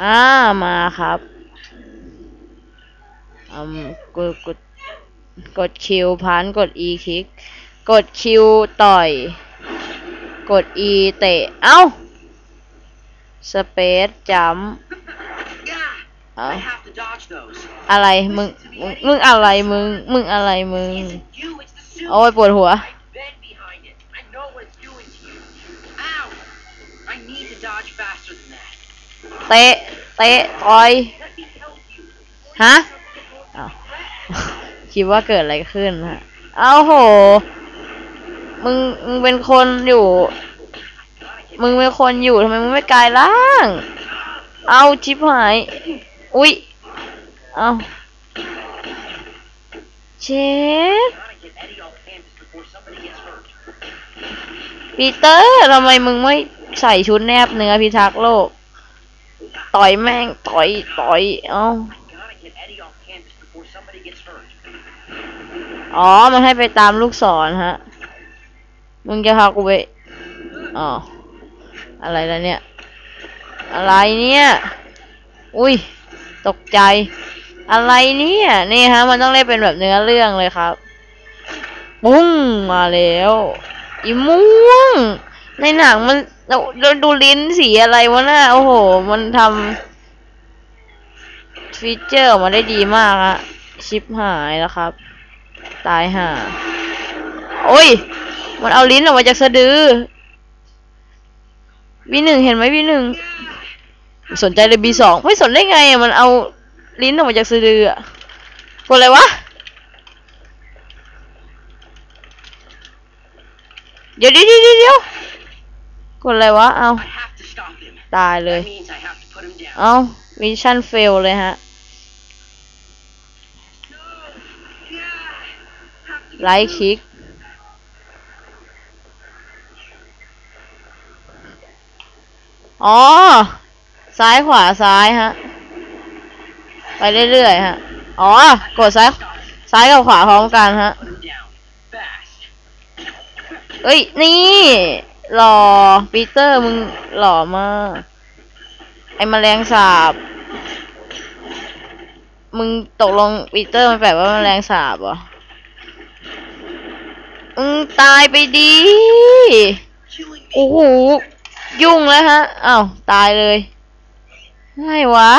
อ่ามาครับอืมกดกดกดคิวพันกดอีคลิก กดคิวต่อย กดอีเตะ เอ้า สเปซจัมอะไร มึง มึงอะไร มึง มึงอะไร มึง โอ้ยปวดหัว I need to dodge faster than that. เตะ เตะ ต่อย ฮะคิดว่าเกิดอะไรขึ้นฮะ เอ้าโห มึง มึงเป็นคนอยู่ มึงเป็นคนอยู่ทำไมมึงไม่กลายร่าง เอาชิบหาย อุ๊ยเอาเชฟปีเตอร์ทำไมมึงไม่ใส่ชุดแนบเนื้อพิทักษ์โลก ต่อยแม่ง ต่อย ต่อย เอาอ๋อ มันให้ไปตามลูกศรฮะ มึงจะพากูไป อ๋อ อะไรแล้วเนี่ย อะไรเนี่ย อุ้ย ตกใจ อะไรเนี่ย นี่ฮะ มันต้องเล่นเป็นแบบเนื้อเรื่องเลยครับ ปุ้ง มาแล้ว อีม่วง ในหนังมัน เราดูลิ้นสีอะไรวะน่ะโอ้โห มันทำฟีเจอร์ออกมาได้ดีมากฮะชิปหายแล้วครับ ตายห่าโอ้ย มันเอาลิ้นออกมาจากสะดือวีหนึ่งเห็นไหมวีหนึ่งสนใจเลยบีสองไม่สนได้ไงอะมันเอาลิ้นออกมาจากสะดืออะกดอะไรวะ เดี๋ยวเดี๋ยวเดี๋ยว ดี๋ยวกดอะไรวะ เอา I have to stop him. ตายเลย That means I have to put him down. เอามิชชั่นเฟลเลยฮะไลท์คลิกอ๋อ ซ้ายขวาซ้ายฮะ ไปเรื่อยๆฮะ อ๋อ กดซ้าย ซ้ายกับขวาพร้อมกันฮะ Put him down. Fast. เอ้ย นี่ หล่อปีเตอร์มึงหล่อมาก ไอ้แมลงสาบ มึงตกลงปีเตอร์มันแปลว่าแมลงสาบเหรอมึงตายไปดี โอ้โห ยุ่งแล้วฮะ อ้าว ตายเลยไงวะ